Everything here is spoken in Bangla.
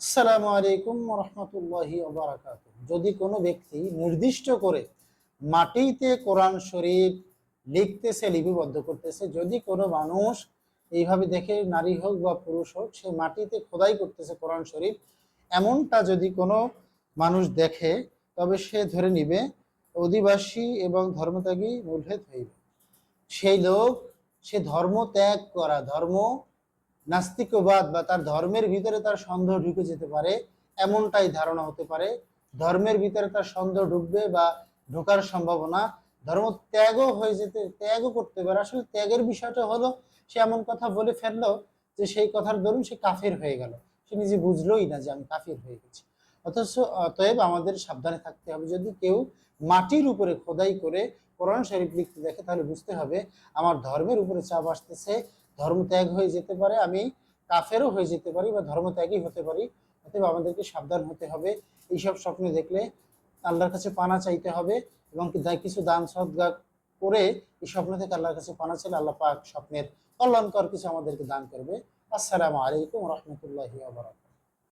আসসালামু আলাইকুম যদি কোনো ব্যক্তি নির্দিষ্ট করে মাটিতে কোরআন শরীফ লিখতেছে, লিপিবদ্ধ করতেছে, যদি কোনো মানুষ এইভাবে দেখে নারী হোক বা পুরুষ হোক, সে মাটিতে খোদাই করতেছে কোরআন শরীফ, এমনটা যদি কোনো মানুষ দেখে, তবে সে ধরে নিবে, অধিবাসী এবং ধর্মত্যাগী মূলভেদ হইবে। সেই লোক, সে ধর্ম ত্যাগ করা, ধর্ম নাস্তিকবাদ বা তার ধর্মের ভিতরে তার সন্দেহ ঢুকে যেতে পারে, এমনটাই ধারণা হতে পারে। ধর্মের ভিতরে তার সন্দেহ ঢুকবে বা ঢোকার সম্ভাবনা, ধর্ম ত্যাগও হয়ে যেতে, ত্যাগও করতে পারে। আসলে ত্যাগের বিষয়টা হলো, সে এমন কথা বলে ফেলল যে সেই কথার দরুন সে কাফের হয়ে গেল। সে নিজে বুঝলোই না যে আমি কাফির হয়ে গেছি। অথচ অতএব আমাদের সাবধানে থাকতে হবে। যদি কেউ মাটির উপরে খোদাই করে কোরআন শরীফ লিখতে দেখে, তাহলে বুঝতে হবে আমার ধর্মের উপরে চাপ আসতেছে ধর্ম ত্যাগ হয়ে যেতে পারে, আমি কাফেরও হয়ে যেতে পারি বা ধর্ম ত্যাগই হতে পারি, অতএব আমাদেরকে সাবধান হতে হবে। এইসব স্বপ্ন দেখলে আল্লাহর কাছে পানা চাইতে হবে এবং কিছু দান সদ্গা করে এই স্বপ্ন থেকে আল্লাহর কাছে পানা চাইলে আল্লাহ পাক স্বপ্নের কল্যাণকর কিছু আমাদেরকে দান করবে। আসসালামু আলাইকুম রহমতুল্লাহ আবরাকাত